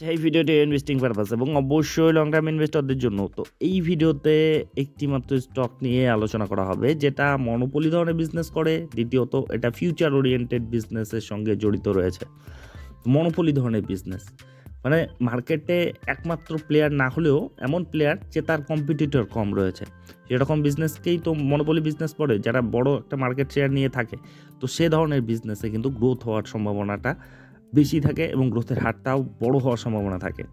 এই ভিডিওটি investing purpose এবং অবশ্যই লং টার্ম ইনভেস্টরদের জন্য। তো এই ভিডিওতে একটি মাত্র স্টক নিয়ে আলোচনা করা হবে, যেটা মনোপলি ধরনের বিজনেস করে, দ্বিতীয়ত এটা ফিউচার ওরিয়েন্টেড বিজনেসের সঙ্গে জড়িত রয়েছে মনোপলি ধরনের বিজনেস মানে মার্কেটে একমাত্র প্লেয়ার না হলেও এমন প্লেয়ার যে তার কম্পিটিটর কম রয়েছে। সেরকম বিজনেসকেই তো মনোপলি বিজনেস পড়ে যারা বড় একটা মার্কেট শেয়ার নিয়ে থাকে, তো সে ধরনের বিজনেসে কিন্তু গ্রোথ হওয়ার সম্ভাবনাটা বেশি থাকে এবং গ্রোথের হারটাও বড় হওয়ার সম্ভাবনা থাকে।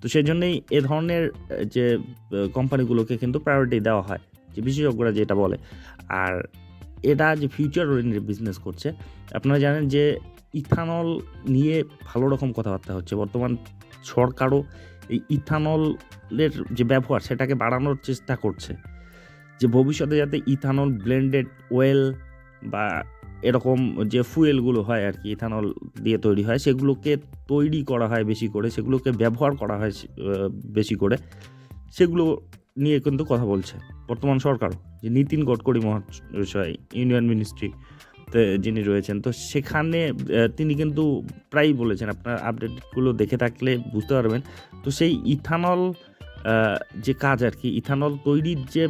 তো সেই জন্যই এ ধরনের যে কোম্পানিগুলোকে কিন্তু প্রায়োরিটি দেওয়া হয়, যে বিশেষজ্ঞরা যেটা বলে। আর এটা যে ফিউচার ওরিয়েন্টেড বিজনেস করছে, আপনারা জানেন যে ইথানল নিয়ে ভালো রকম কথাবার্তা হচ্ছে। বর্তমান সরকারও এই ইথানলের যে ব্যবহার, সেটাকে বাড়ানোর চেষ্টা করছে। যে ভবিষ্যতে যাতে ইথানল ব্লেন্ডেড ওয়েল বা এরকম যে ফুয়েলগুলো হয় আর কি, ইথানল দিয়ে তৈরি হয়, সেগুলোকে তৈরি করা হয় বেশি করে, সেগুলোকে ব্যবহার করা হয় বেশি করে। সেগুলো নিয়ে কিন্তু কথা বলছে বর্তমান সরকার যে নীতিন গডকরি মহাশয়, ইউনিয়ন মিনিস্ট্রি যিনি রয়েছেন, তো সেখানে তিনি কিন্তু প্রায়ই বলেছেন, আপনার আপডেটগুলো দেখে থাকলে বুঝতে পারবেন। তো সেই ইথানল যে কাজ আর কি, ইথানল তৈরির যে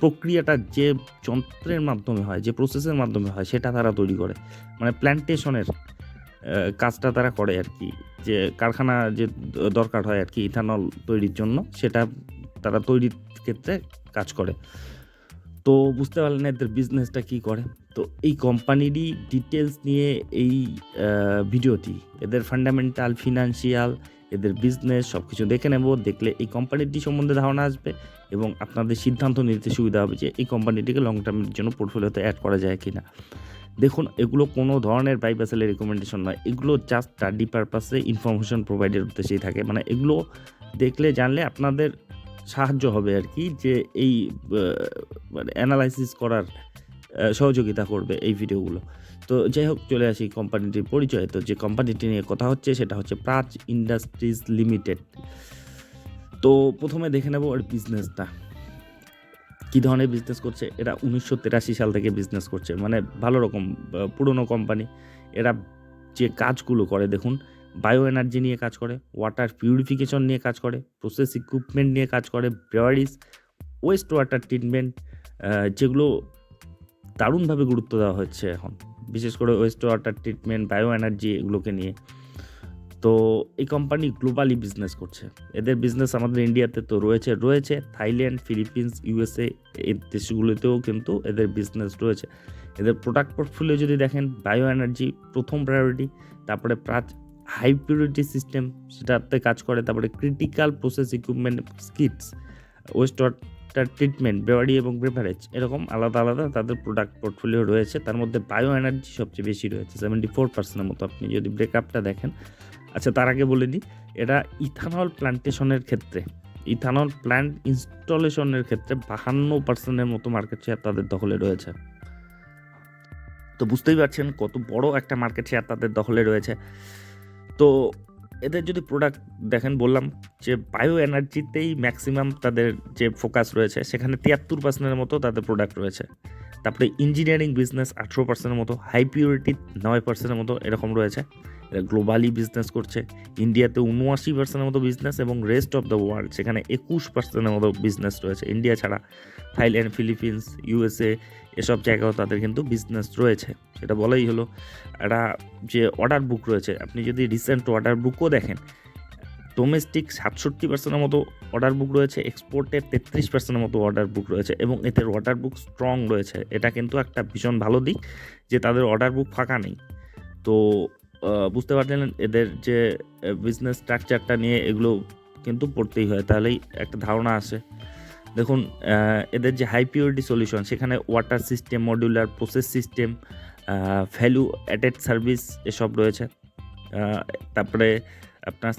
প্রক্রিয়াটা যে যন্ত্রের মাধ্যমে হয়, যে প্রসেসের মাধ্যমে হয়, সেটা তারা তৈরি করে। মানে প্ল্যান্টেশনের কাজটা তারা করে আর কি। যে কারখানা যে দরকার হয় আর কি ইথানল তৈরির জন্য, সেটা তারা তৈরির ক্ষেত্রে কাজ করে। তো বুঝতে পারলেন এদের বিজনেসটা কি করে। তো এই কোম্পানিরই ডিটেলস নিয়ে এই ভিডিওটি এদের ফান্ডামেন্টাল ফিনান্সিয়াল এদের বিজনেস সব কিছু দেখে নেব, দেখলে এই কোম্পানিটি সম্বন্ধে ধারণা আসবে এবং আপনাদের সিদ্ধান্ত নিতে সুবিধা হবে যে এই কোম্পানিটিকে লং টার্মের জন্য পোর্টফোলিওতে অ্যাড করা যায় কি না দেখুন, এগুলো কোনো ধরনের বাই প্যাসেলের রেকমেন্ডেশন নয়। এগুলো জাস্ট স্টাডি পারপাসে ইনফরমেশন প্রোভাইডের উদ্দেশ্যেই থাকে। মানে এগুলো দেখলে, জানলে আপনাদের সাহায্য হবে আর কি যে এই মানে অ্যানালাইসিস করার সহযোগিতা করবে এই ভিডিওগুলো তো যাই হোক, চলে আসি কোম্পানিটির পরিচয়। তো যে কোম্পানিটি নিয়ে কথা হচ্ছে, সেটা হচ্ছে প্রাচ ইন্ডাস্ট্রিজ লিমিটেড তো প্রথমে দেখে নেব ওর বিজনেসটা কী ধরনের বিজনেস করছে? এরা উনিশশো সাল থেকে বিজনেস করছে। মানে ভালো রকম পুরনো কোম্পানি এরা যে কাজগুলো করে, দেখুন বায়ো এনার্জি নিয়ে কাজ করে ওয়াটার পিউরিফিকেশন নিয়ে কাজ করে প্রসেস ইকুইপমেন্ট নিয়ে কাজ করে ব্রেওয়ারিজ ওয়েস্ট ওয়াটার ট্রিটমেন্ট যেগুলো দারুণভাবে গুরুত্ব দেওয়া হচ্ছে এখন। বিশেষ করে waste water treatment bio energy এগুলোকে নিয়ে। তো এই কোম্পানি গ্লোবালি বিজনেস করছে। এদের বিজনেস আমাদের ইন্ডিয়াতে তো রয়েছে রয়েছে। থাইল্যান্ড ফিলিপিন্স ইউএসএ এই দেশগুলোতেও কিন্তু এদের বিজনেস রয়েছে। এদের প্রোডাক্ট পোর্টফোলিও যদি দেখেন বায়ো এনার্জি প্রথম প্রায়োরিটি তারপরে প্রাচ হাই পিউরিটি সিস্টেম সেটাতে কাজ করে। তারপরে critical process equipment skids waste water treatment brewery এবং বেভারেজ এরকম আলাদা আলাদা তাদের প্রোডাক্ট পোর্টফোলিও রয়েছে। তার মধ্যে বায়ো এনার্জি সবচেয়ে বেশি রয়েছে সেভেন্টি ফোর পার্সেন্টের মতো। আপনি যদি ব্রেকআপটা দেখেন আচ্ছা তার আগে বলে দিই এটা ইথানল প্ল্যান্টেশনের ক্ষেত্রে, ইথানল প্ল্যান্ট ইনস্টলেশনের ক্ষেত্রে বাহান্ন পার্সেন্টের মতো মার্কেট শেয়ার তাদের দখলে রয়েছে। তো বুঝতেই পারছেন কত বড় একটা মার্কেট শেয়ার তাদের দখলে রয়েছে। তো এদের যদি প্রোডাক্ট দেখেন, বললাম যে বায়ো এনার্জিতেই ম্যাক্সিমাম তাদের যে ফোকাস রয়েছে, সেখানে তিয়াত্তর পার্সেন্টের মতো তাদের প্রোডাক্ট রয়েছে। তারপরে ইঞ্জিনিয়ারিং বিজনেস আঠেরো পার্সেন্টের মতো হাই পিউরিটি নয় পার্সেন্টের মতো এরকম রয়েছে। এরা গ্লোবালি বিজনেস করছে। ইন্ডিয়াতে উনআশি পার্সেন্টের মতো বিজনেস এবং রেস্ট অফ দ্য ওয়ার্ল্ড সেখানে একুশ পার্সেন্টের মতো বিজনেস রয়েছে। ইন্ডিয়া ছাড়া থাইল্যান্ড ফিলিপিন্স ইউএসএ এসব জায়গাও তাদের কিন্তু বিজনেস রয়েছে। সেটা বলাই হলো, একটা যে অর্ডার বুক রয়েছে। আপনি যদি রিসেন্ট অর্ডার বুকও দেখেন ডোমেস্টিক সাতষট্টি পার্সেন্টের মতো অর্ডার বুক রয়েছে এক্সপোর্টের তেত্রিশ পার্সেন্টের মতো অর্ডার বুক রয়েছে এবং এদের অর্ডার বুক স্ট্রং রয়েছে। এটা কিন্তু একটা ভীষণ ভালো দিক যে তাদের অর্ডার বুক ফাঁকা নেই। তো বুঝতে পারছেন এদের যে বিজনেস স্ট্রাকচারটা নিয়ে এগুলো কিন্তু পড়তেই হয়। তাহলেই একটা ধারণা আসে। দেখুন এদের যে হাই পিউরিটি সলিউশন সেখানে water system modular process system value added service এসব রয়েছে। তারপরে আপনার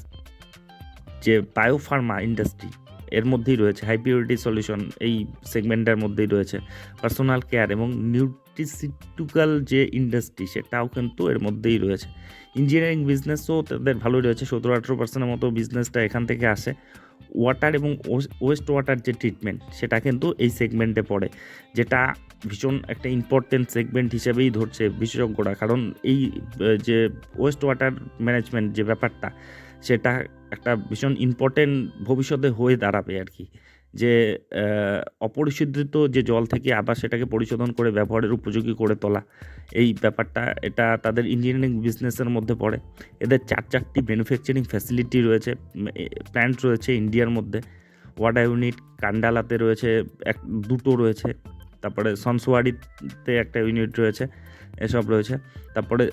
যে বায়োফার্মা ইন্ডাস্ট্রি, এর মধ্যেই রয়েছে হাই পিউরিটি সলিউশন এই সেগমেন্টের মধ্যেই রয়েছে, পার্সোনাল কেয়ার এবং ফার্মাসিউটিক্যাল যে ইন্ডাস্ট্রি, সেটাও কিন্তু এর মধ্যেই রয়েছে। ইঞ্জিনিয়ারিং বিজনেসও তাদের ভালোই রয়েছে সতেরো আঠেরো পার্সেন্টের মতো বিজনেসটা এখান থেকে আসে। ওয়াটার এবং ওয়েস্ট ওয়াটার যে ট্রিটমেন্ট, সেটা কিন্তু এই সেগমেন্টে পড়ে, যেটা ভীষণ একটা ইম্পর্টেন্ট সেগমেন্ট হিসেবেই ধরছে বিশেষজ্ঞরা, কারণ এই, যে ওয়েস্ট ওয়াটার ম্যানেজমেন্ট যে ব্যাপারটা সেটা একটা ভীষণ ইম্পর্টেন্ট ভবিষ্যতে হয়ে দাঁড়াবে আর কি। যে অপরিশোধিত যে জল থেকে আবার সেটাকে পরিশোধন করে ব্যবহারের উপযোগী করে তোলা, এই ব্যাপারটা, এটা তাদের ইঞ্জিনিয়ারিং বিজনেসের মধ্যে পড়ে। এদের চার চারটি ম্যানুফ্যাকচারিং ফ্যাসিলিটি রয়েছে প্ল্যান্ট রয়েছে ইন্ডিয়ার মধ্যে। ওয়াটার ইউনিট কান্ডালাতে রয়েছে, এক, দুটো রয়েছে। তারপরে সনসোয়ারিতে একটা ইউনিট রয়েছে, এসব রয়েছে। তারপরে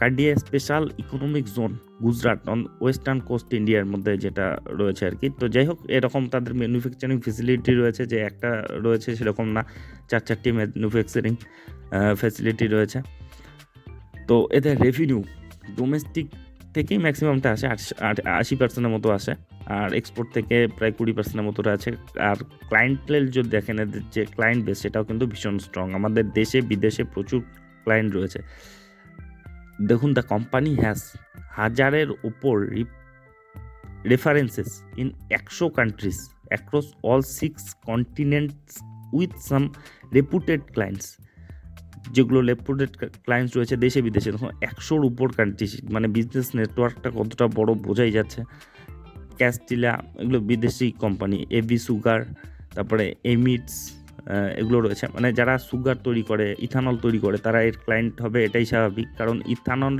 Kandla special economic zone Gujarat on western coast ইন্ডিয়ার মধ্যে যেটা রয়েছে আর কি তো যাই হোক, এরকম তাদের ম্যানুফ্যাকচারিং ফেসিলিটি রয়েছে যে একটা রয়েছে সেরকম না, চার চারটি ম্যানুফ্যাকচারিং ফ্যাসিলিটি রয়েছে। তো এদের রেভিনিউ ডোমেস্টিক থেকেই ম্যাক্সিমামটা আসে আশি পার্সেন্টের মতো আসে। আর এক্সপোর্ট থেকে প্রায় কুড়ি পার্সেন্টের মতো আছে। আর ক্লায়েন্টেল যদি দেখেন, এদের যে ক্লায়েন্ট বেস সেটাও কিন্তু ভীষণ স্ট্রং আমাদের দেশে, বিদেশে প্রচুর ক্লায়েন্ট রয়েছে। দেখুন দ্য কোম্পানি হ্যাজ হাজারের উপর রেফারেন্সেস ইন একশো countries across all six continents with some reputed clients যেগুলো রেপুটেড ক্লায়েন্টস রয়েছে দেশে, বিদেশে, দেখুন, একশোর উপর কান্ট্রি মানে বিজনেস নেটওয়ার্কটা কতটা বড় বোঝাই যাচ্ছে। ক্যাস্টিলা, এগুলো বিদেশি কোম্পানি এবি সুগার তারপরে এমিটস এগুলো রয়েছে। মানে যারা সুগার তৈরি করে ইথানল তৈরি করে, তারা এর ক্লায়েন্ট হবে, এটাই স্বাভাবিক। কারণ ইথানল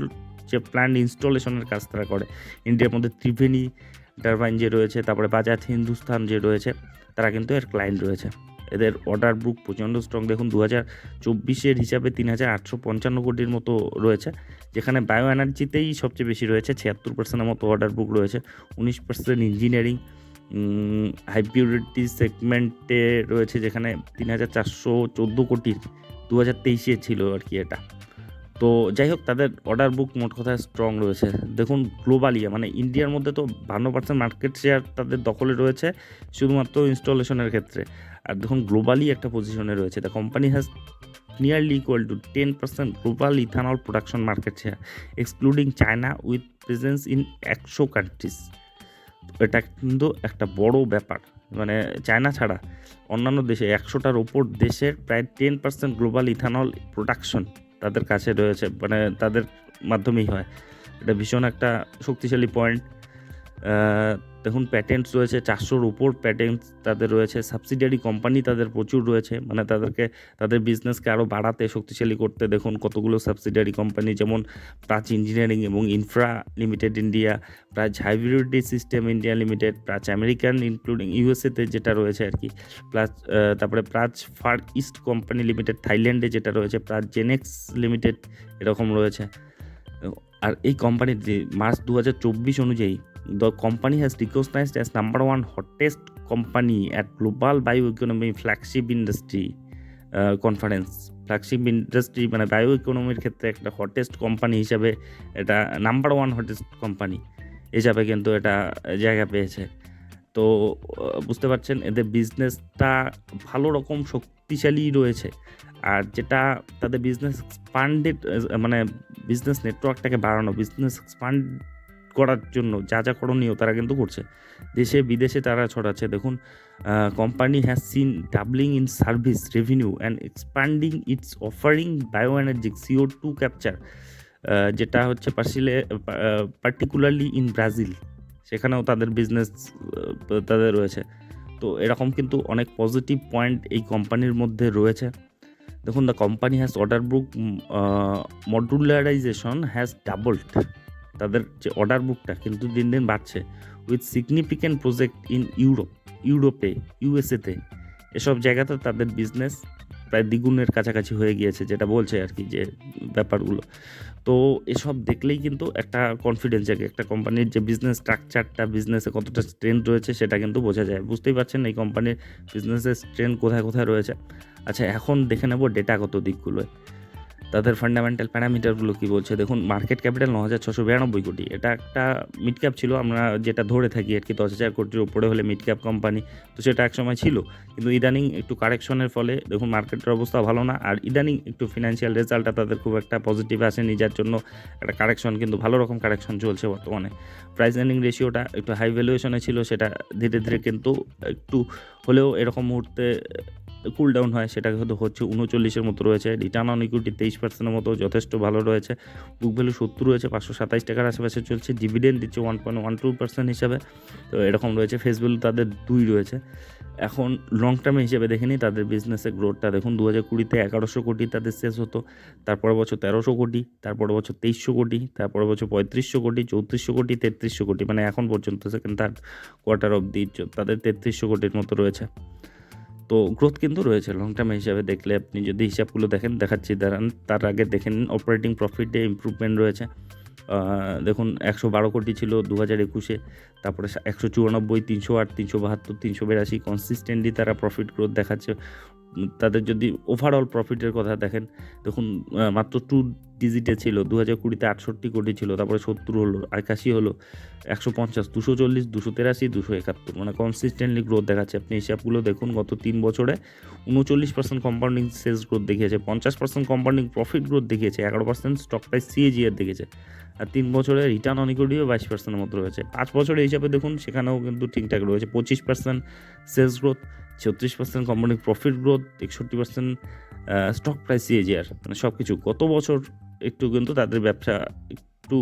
যে প্ল্যান্ট ইনস্টলেশনের কাজ তারা করে ইন্ডিয়ার মধ্যে ত্রিবেণী টারবাইন যে রয়েছে, তারপরে বাজাজ হিন্দুস্তান যে রয়েছে, তারা কিন্তু এর ক্লায়েন্ট রয়েছে। এদের অর্ডার বুক প্রচণ্ড স্ট্রং দেখুন দু হাজার চব্বিশের হিসাবে তিন হাজার আটশো পঞ্চান্ন কোটির মতো রয়েছে, যেখানে বায়ো এনার্জিতেই সবচেয়ে বেশি রয়েছে, ছিয়াত্তর পার্সেন্টের মতো অর্ডার বুক রয়েছে, উনিশ পার্সেন্ট ইঞ্জিনিয়ারিং হাই পিউরিটি সেগমেন্টে রয়েছে, যেখানে তিন হাজার চারশো চোদ্দ কোটির দু হাজার তেইশে ছিল আর কি এটা। তো যাই হোক, তাদের অর্ডার বুক মোট কথা স্ট্রং রয়েছে। দেখুন গ্লোবালি মানে ইন্ডিয়ার মধ্যে তো বান্ন পার্সেন্ট মার্কেট শেয়ার তাদের দখলে রয়েছে, শুধুমাত্র ইনস্টলেশনের ক্ষেত্রে। আর দেখুন গ্লোবালি একটা পজিশনে রয়েছে। The company has nearly equal to ten percent global ethanol production market share excluding China with presence in একশো কান্ট্রিজ এটা কিন্তু একটা বড় ব্যাপার। মানে চায়না ছাড়া অন্যান্য দেশে একশোটার ওপর দেশের প্রায় ten percent global ethanol production তাদের কাছে রয়েছে। মানে তাদের মাধ্যমেই হয়। এটা ভীষণ একটা শক্তিশালী পয়েন্ট দেখুন প্যাটেন্টস রয়েছে, চারশোর উপর প্যাটেন্টস তাদের রয়েছে সাবসিডিয়ারি কোম্পানি তাদের প্রচুর রয়েছে মানে তাদেরকে, তাদের বিজনেসকে আরও বাড়াতে, শক্তিশালী করতে দেখুন, কতগুলো সাবসিডিয়ারি কোম্পানি যেমন প্রাচ ইঞ্জিনিয়ারিং এবং infra limited India Praj hybrid system India limited Praj American including ইউএসএতে যেটা রয়েছে আর কি প্লাস তারপরে Praj far east company limited থাইল্যান্ডে যেটা রয়েছে প্রাচ জেনেক্স লিমিটেড এরকম রয়েছে। আর এই কোম্পানির মার্চ দু হাজার চব্বিশ অনুযায়ী the company has recognized as number one hottest company at global bioeconomy flagship industry conference flagship industry মানে বায়ো ইকোনমির ক্ষেত্রে একটা হটেস্ট কোম্পানি হিসাবে এটা নাম্বার ওয়ান হটেস্ট কোম্পানি হিসাবে কিন্তু এটা জায়গা পেয়েছে। তো বুঝতে পারছেন? এদের বিজনেসটা ভালো রকম শক্তিশালী রয়েছে। আর যেটা তাদের বিজনেস এক্সপান্ডেড মানে বিজনেস নেটওয়ার্কটাকে বাড়ানো বিজনেস এক্সপান্ড করার জন্য যা যা করণীয় তারা কিন্তু করছে। দেশে, বিদেশে তারা ছড়াচ্ছে। দেখুন company has seen doubling in service revenue and expanding its offering bio energy CO two capture যেটা হচ্ছে পার্সিলে পার্টিকুলারলি ইন ব্রাজিল সেখানেও তাদের বিজনেস তাদের রয়েছে। তো এরকম কিন্তু অনেক পজিটিভ পয়েন্ট এই কোম্পানির মধ্যে রয়েছে। দেখুন the company has order book modularisation has doubled তাদের যে অর্ডার বুকটা কিন্তু দিন দিন বাড়ছে with significant project in Europe ইউরোপে ইউএসএতে এসব জায়গাতে তাদের বিজনেস প্রায় দ্বিগুণের কাছাকাছি হয়ে গিয়েছে, যেটা বলছে আর কি যে ব্যাপারগুলো। তো এসব দেখলেই কিন্তু একটা কনফিডেন্স জাগে, একটা কোম্পানির যে বিজনেস স্ট্রাকচারটা বিজনেসে কতটা স্ট্রেংথ রয়েছে সেটা কিন্তু বোঝা যায়। বুঝতেই পারছেন এই কোম্পানির বিজনেসের স্ট্রেংথ কোথায় কোথায় রয়েছে? আচ্ছা এখন দেখে নেব ডেটাগত দিকগুলো তাদের ফান্ডামেন্টাল প্যারামিটারগুলো কী বলছে? দেখুন মার্কেট ক্যাপিটাল ন হাজার ছশো বিরানব্বই কোটি। এটা একটা মিড ক্যাপ ছিল, আমরা যেটা ধরে থাকি আর কি, দশ হাজার কোটির উপরে হলে মিড ক্যাপ কোম্পানি তো সেটা একসময় ছিল। কিন্তু ইদানিং একটু কারেকশনের ফলে, দেখুন মার্কেটের অবস্থা ভালো না, আর ইদানিং একটু ফিনান্সিয়াল রেজাল্টটা তাদের খুব একটা পজিটিভ আসেনি, যার জন্য একটা কারেকশন কিন্তু ভালো রকম কারেকশন চলছে বর্তমানে। প্রাইস এর্নিং রেশিওটা একটু হাই ভ্যালুয়েশনে ছিল, সেটা ধীরে ধীরে কিন্তু একটু হলেও এরকম মুহূর্তে কুল ডাউন হয়, সেটা হয়তো হচ্ছে উনচল্লিশের মতো রয়েছে। রিটার্ন অন ইকুইটি তেইশ পার্সেন্টের মতো যথেষ্ট ভালো রয়েছে। বুক ভ্যালু সত্তর রয়েছে, পাঁচশো সাতাইশ টাকার আশেপাশে চলছে। ডিভিডেন্ড দিচ্ছে one point one two percent হিসাবে। তো এরকম রয়েছে। ফেস ভ্যালু তাদের দুই রয়েছে। এখন লং টার্মে হিসেবে দেখে নিই, তাদের বিজনেসের গ্রোথটা দেখুন দু হাজার কুড়িতে এগারোশো কোটি তাদের শেষ হতো। তারপরের বছর তেরোশো কোটি, তারপরের বছর তেইশশো কোটি, তারপরের বছর পঁয়ত্রিশশো কোটি, চৌত্রিশশো কোটি, তেত্রিশশো কোটি। মানে এখন পর্যন্ত second third quarter of the তাদের তেত্রিশশো কোটির মতো রয়েছে। তো গ্রোথ কিন্তু রয়েছে। লং টার্ম হিসাবে দেখলে আপনি যদি হিসাবগুলো দেখেন, দেখাচ্ছি, দাঁড়ান, তার আগে দেখেন অপারেটিং প্রফিটে ইম্প্রুভমেন্ট রয়েছে। দেখুন, একশো বারো কোটি ছিল দু হাজার একুশে, তারপরে একশো চুরানব্বই, তিনশো আট, তিনশো বাহাত্তর, তিনশো বিরাশি কনসিস্টেন্টলি তারা প্রফিট গ্রোথ দেখাচ্ছে। তাদের যদি ওভারঅল প্রফিটের কথা দেখেন, দেখুন মাত্র টু ডিজিটে ছিল দু হাজার কুড়িতে আটষট্টি কোটি ছিল, তারপরে সত্তর হলো, একাশি হলো, একশো পঞ্চাশ, দুশো চল্লিশ, দুশো তেরাশি, দুশো একাত্তর। মানে কনসিস্টেন্টলি গ্রোথ দেখাচ্ছে। আপনি হিসাবগুলো দেখুন, গত তিন বছরে উনচল্লিশ পার্সেন্ট কম্পাউন্ডিং সেলস গ্রোথ দেখিয়েছে, পঞ্চাশ পার্সেন্ট কম্পাউন্ডিং প্রফিট গ্রোথ দেখিয়েছে, এগারো পার্সেন্ট স্টক প্রাইস সিএজিআর দেখেছে আর তিন বছরে রিটার্ন অন ইকুইটিও বাইশ পার্সেন্টের মতো রয়েছে। পাঁচ বছরের হিসাবে দেখুন, সেখানেও কিন্তু ঠিকঠাক রয়েছে, পঁচিশ পার্সেন্ট সেলস গ্রোথ ছত্রিশ পার্সেন্ট কোম্পানির প্রফিট গ্রোথ একষট্টি পার্সেন্ট স্টক প্রাইস সিএজিআর মানে সব কিছু গত বছর একটু কিন্তু তাদের ব্যবসা একটু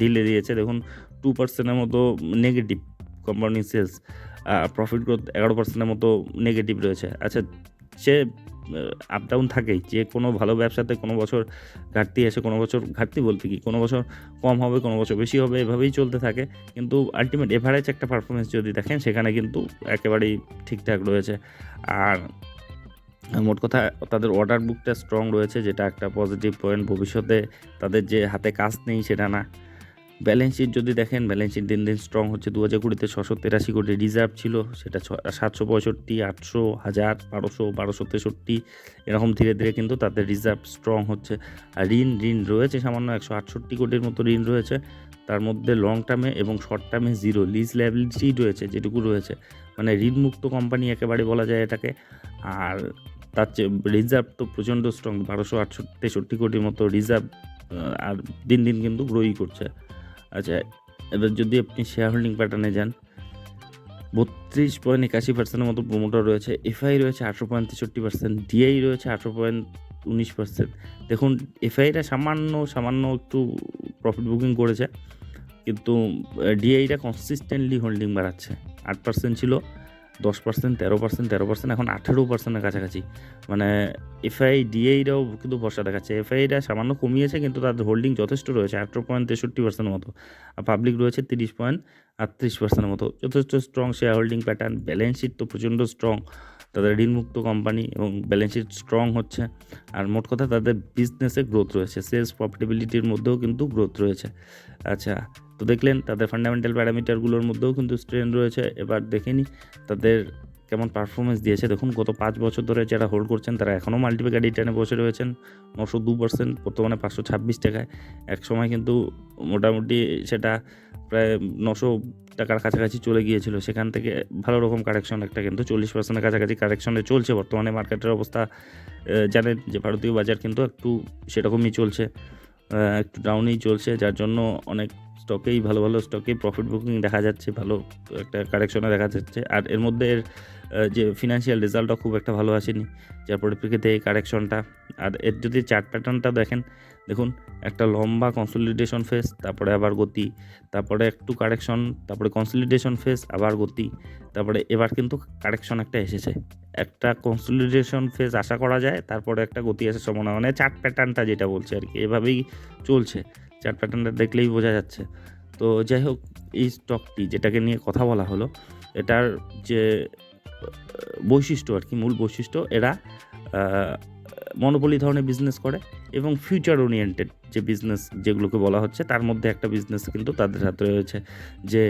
ঢিলে দিয়েছে। দেখুন টু পার্সেন্টের মতো negative company sales profit growth এগারো পার্সেন্টের মতো নেগেটিভ রয়েছে। আচ্ছা সে আপ ডাউন থাকেই। যে কোনো ভালো ব্যবসাতে কোনো বছর ঘাটতি আসে কোনো বছর ঘাটতি বলতে কি? কোনো বছর কম হবে, কোনো বছর বেশি হবে, এভাবেই চলতে থাকে। কিন্তু আলটিমেট এভারেজ একটা পারফরমেন্স যদি দেখেন, সেখানে কিন্তু একেবারেই ঠিকঠাক রয়েছে। আর মোট কথা, তাদের অর্ডার বুকটা স্ট্রং রয়েছে, যেটা একটা পজিটিভ পয়েন্ট ভবিষ্যতে তাদের যে হাতে কাজ নেই সেটা না। ব্যালেন্স শিট যদি দেখেন ব্যালেন্স শিট দিন দিন স্ট্রং হচ্ছে। দু হাজার কুড়িতে ছশো তেরাশি কোটি রিজার্ভ ছিল, সেটা সাতশো পঁয়ষট্টি, আটশো, হাজার, বারোশো বারোশো তেষট্টি, এরকম ধীরে ধীরে কিন্তু তাদের রিজার্ভ স্ট্রং হচ্ছে। আর ঋণ ঋণ রয়েছে সামান্য একশো আটষট্টি কোটির মতো ঋণ রয়েছে। তার মধ্যে লং টার্মে এবং শর্ট টার্মে জিরো লিজ ল্যাবিলিটি রয়েছে, যেটুকু রয়েছে। মানে ঋণমুক্ত কোম্পানি একেবারে বলা যায় এটাকে। আর তার চেয়ে রিজার্ভ তো প্রচণ্ড স্ট্রং বারোশো আটষট্টি তেষট্টি কোটির মতো রিজার্ভ আর দিন দিন কিন্তু গ্রোই করছে। আচ্ছা এবার যদি আপনি শেয়ার হোল্ডিং প্যাটার্নে যান, বত্রিশ পয়েন্ট একাশি পার্সেন্টের মতো প্রমোটার রয়েছে এফআই রয়েছে আঠেরো পয়েন্ট তেষট্টি পার্সেন্ট ডিআই রয়েছে আঠেরো পয়েন্ট উনিশ পার্সেন্ট দেখুন এফআইটা সামান্য সামান্য একটু প্রফিট বুকিং করেছে, কিন্তু ডিআইটা কনসিস্টেন্টলি হোল্ডিং বাড়াচ্ছে। আট পার্সেন্ট ছিল দশ পার্সেন্ট তেরো পার্সেন্ট তেরো পার্সেন্ট এখন আঠেরো পার্সেন্টের কাছাকাছি। মানে এফআই ডিআইটাও কিন্তু ভরসা দেখাচ্ছে। এফআইটা সামান্য কমিয়েছে, কিন্তু তাদের হোল্ডিং যথেষ্ট রয়েছে, আঠেরো পয়েন্ট তেষট্টি পার্সেন্টের মতো। আর পাবলিক রয়েছে তিরিশ পয়েন্ট আটত্রিশ পার্সেন্টের মতো। যথেষ্ট strong share holding pattern balance sheet তো প্রচণ্ড স্ট্রং তাদের ঋণমুক্ত কোম্পানি এবং ব্যালেন্স শিট স্ট্রং হচ্ছে। আর মোট কথা, তাদের বিজনেসে গ্রোথ রয়েছে। সেলস প্রফিটেবিলিটির মধ্যেও কিন্তু গ্রোথ রয়েছে। আচ্ছা তো দেখলেন তাদের ফান্ডামেন্টাল প্যারামিটারগুলোর মধ্যেও কিন্তু স্ট্রেন রয়েছে। এবার দেখে নিই তাদের কেমন পারফরমেন্স দিয়েছে। দেখুন, গত পাঁচ বছর ধরে যারা হোল্ড করছেন, তারা এখনও মাল্টিপ্যাকার রিটার্নে বসে রয়েছেন। নশো দু পার্সেন্ট বর্তমানে পাঁচশো ছাব্বিশ টাকায়। এক সময় কিন্তু মোটামুটি সেটা প্রায় নশো টাকার কাছাকাছি চলে গিয়েছিল। সেখান থেকে ভালো রকম কারেকশন একটা কিন্তু চল্লিশ পার্সেন্টের কাছাকাছি কারেকশনে চলছে। বর্তমানে মার্কেটের অবস্থা জানেন যে ভারতীয় বাজার কিন্তু একটু সেরকমই চলছে একটু ডাউনেই চলছে, যার জন্য অনেক স্টকেই ভালো ভালো স্টকেই প্রফিট বুকিং দেখা যাচ্ছে, ভালো একটা কারেকশনে দেখা যাচ্ছে। আর এর মধ্যে এর যে ফিনান্সিয়াল রেজাল্টটা খুব একটা ভালো আসেনি, যার পরিপ্রেক্ষিতে এই কারেকশনটা আর এর যদি চার্ট প্যাটার্নটা দেখেন, দেখুন, একটা লম্বা কনসলিডেশন ফেস তারপরে আবার গতি, তারপরে একটু কারেকশন তারপরে কনসলিডেশন ফেস আবার গতি, তারপরে এবার কিন্তু কারেকশন একটা এসেছে। একটা কনসলিডেশন ফেস আশা করা যায়, তারপরে একটা গতি আসার সম্ভাবনা। মানে চার্ট প্যাটার্নটা যেটা বলছে আর কি, এভাবেই চলছে। চার্ট প্যাটার্নটা দেখলেই বোঝা যাচ্ছে। তো যাই হোক, এই স্টকটি যেটাকে নিয়ে কথা বলা হলো, এটার যে বৈশিষ্ট্য আর কি, মূল বৈশিষ্ট্য, এরা মনোপলি ধরনের বিজনেস করে এবং ফিউচার ওরিয়েন্টেড যে বিজনেস যেগুলোকে বলা হচ্ছে, তার মধ্যে একটা বিজনেস কিন্তু তাদের হাতে রয়েছে যে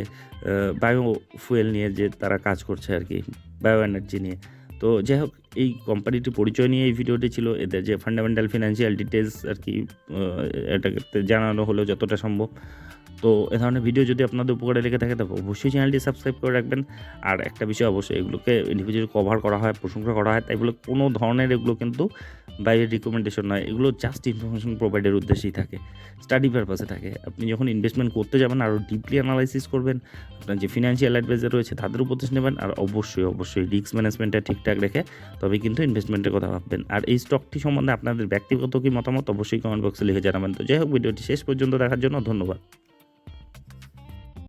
বায়ো ফুয়েল নিয়ে যে তারা কাজ করছে আর কি বায়ো এনার্জি নিয়ে। তো যাই হোক এই কোম্পানিটির পরিচয় নিয়ে এই ভিডিওটি ছিল। এদের যে ফান্ডামেন্টাল ফিনান্সিয়াল ডিটেলস আর কি এটাকে জানানো হলো যতটা সম্ভব। তো এ ধরনের ভিডিও যদি আপনাদের উপকারে লেগে থাকে তবে অবশ্যই চ্যানেলটি সাবস্ক্রাইব করে রাখবেন। আর একটা বিষয় অবশ্যই, এগুলোকে ইন্ডিভিজুয়াল কভার করা হয়, প্রশংসা করা হয়, তাই বলে কোনো ধরনের এগুলো কিন্তু বাইরের রিকমেন্ডেশন নয়, এগুলো জাস্ট ইনফরমেশন প্রোভাইডের উদ্দেশ্যেই থাকে। স্টাডি পারপাসে থাকে। আপনি যখন ইনভেস্টমেন্ট করতে যাবেন আরও ডিপলি অ্যানালাইসিস করবেন, আপনার যে ফিনান্সিয়াল অ্যাডভাইজার রয়েছে, তাদের উপদেশ নেবেন, আর অবশ্যই অবশ্যই রিস্ক ম্যানেজমেন্টটা ঠিকঠাক রেখে তবে কিন্তু ইনভেস্টমেন্টের কথা ভাববেন। আর এই স্টকটি সম্বন্ধে আপনাদের ব্যক্তিগত কি মতামত, অবশ্যই কমেন্ট বক্সে লিখে জানাবেন। তো যাই হোক, ভিডিওটি শেষ পর্যন্ত দেখার জন্য ধন্যবাদ।